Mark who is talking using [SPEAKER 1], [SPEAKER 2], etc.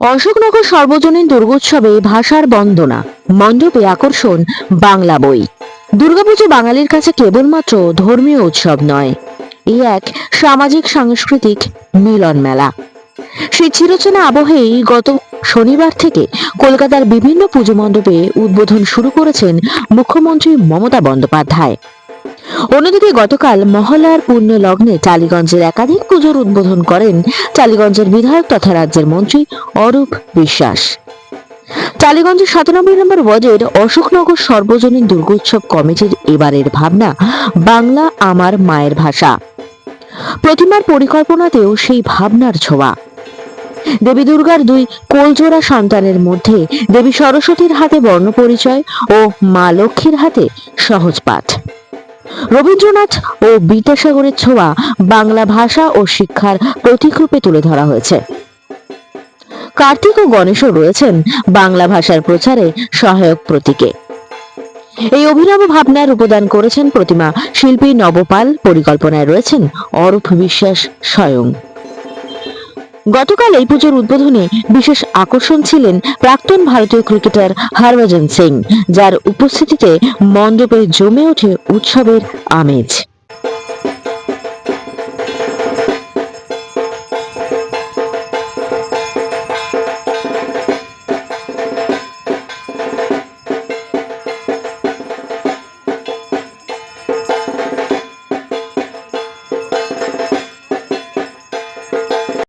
[SPEAKER 1] অশোকনগর সর্বজনীন দুর্গোৎসবে ভাষার বন্দনা, মণ্ডপে আকর্ষণ, বাংলা বই। দুর্গাপুজো বাঙালির কাছে কেবলমাত্র ধর্মীয় উৎসব নয় এই এক সামাজিক, সাংস্কৃতিক মিলন মেলা। সেই চিরচেনা আবহেই গত শনিবার থেকে কলকাতার বিভিন্ন পুজো মণ্ডপে উদ্বোধন শুরু করেছেন মুখ্যমন্ত্রী মমতা বন্দ্যোপাধ্যায়। অন্যদিকে গতকাল মহলার পুণ্য লগ্নে টালিগঞ্জের একাধিক পুজোর উদ্বোধন করেন টালিগঞ্জের বিধায়ক তথা রাজ্যের মন্ত্রী অরূপ বিশ্বাস। টালিগঞ্জের সাতানব্বই নম্বর ওয়ার্ডের অশোকনগর সর্বজনীন দুর্গোৎসব কমিটির এবারের ভাবনা, বাংলা আমার মায়ের ভাষা। প্রতিমার পরিকল্পনাতেও সেই ভাবনার ছোঁয়া। দেবী দুর্গার দুই কোলজোড়া সন্তানের মধ্যে দেবী সরস্বতীর হাতে বর্ণপরিচয় ও মা লক্ষ্মীর হাতে সহজ পাঠ রবীন্দ্রনাথ ও বিদ্যাসাগরের ছোঁয়া বাংলা ভাষা ও শিক্ষার প্রতীক রূপে তুলে ধরা হয়েছে। কার্তিক ও গণেশও রয়েছেন বাংলা ভাষার প্রচারে সহায়ক প্রতীকে। এই অভিনব ভাবনার উপদান করেছেন প্রতিমা শিল্পী নবপাল, পরিকল্পনায় রয়েছেন অরূপ বিশ্বাস স্বয়ং। গতকাল এই পুজোর উদ্বোধনে বিশেষ আকর্ষণ ছিলেন প্রাক্তন ভারতীয় ক্রিকেটার হরভজন সিং, যার উপস্থিতিতে মণ্ডপে জমে ওঠে উৎসবের আমেজ।